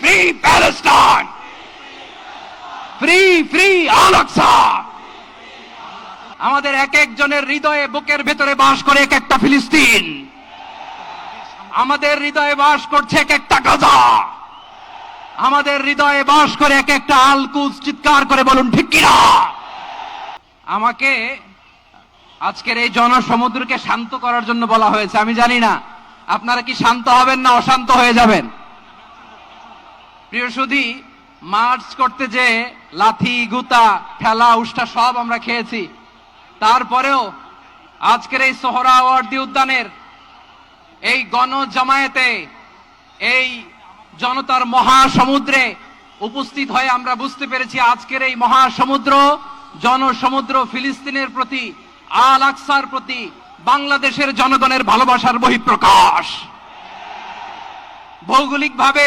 Free Palestine free free Al Aqsa আমাদের এক একজনের হৃদয়ে বুকের ভেতরে বাস করে এক একটা ফিলিস্তিন। আমাদের হৃদয়ে বাস করছে এক একটা গাজা। আমাদের হৃদয়ে বাস করে এক একটা আলকুজ চিৎকার করে বলুন, ঠিক কিনা? আমাকে আজকের এই জনসমুদ্রকে শান্ত করার জন্য বলা হয়েছে। আমি জানি না, আপনারা কি শান্ত হবেন না অশান্ত হয়ে যাবেন? প্রিয় সুধী, মার্চ করতে যে লাথি, গুতা, ঠেলা, উষ্টা সব আমরা খেয়েছি। তারপরেও আজকের এই সোহরাওয়ার্দী উদ্যানের এই গণ জামায়াতে এই জনতার মহাসমুদ্রে উপস্থিত হয়ে আমরা বুঝতে পেরেছি আজকের এই মহাসমুদ্র, জনসমুদ্র ফিলিস্তিনের প্রতি, আল আকসার প্রতি, বাংলাদেশের জনগণের ভালোবাসার বহিঃপ্রকাশ। ভৌগোলিকভাবে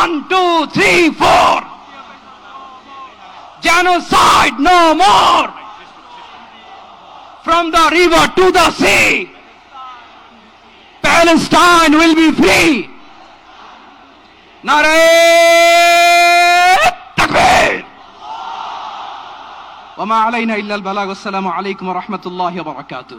One, two, three, four. Genocide no more. From the river to the sea. Palestine will be free. ناري التكبير وما علينا إلا البلاغ والسلام عليكم ورحمة الله وبركاته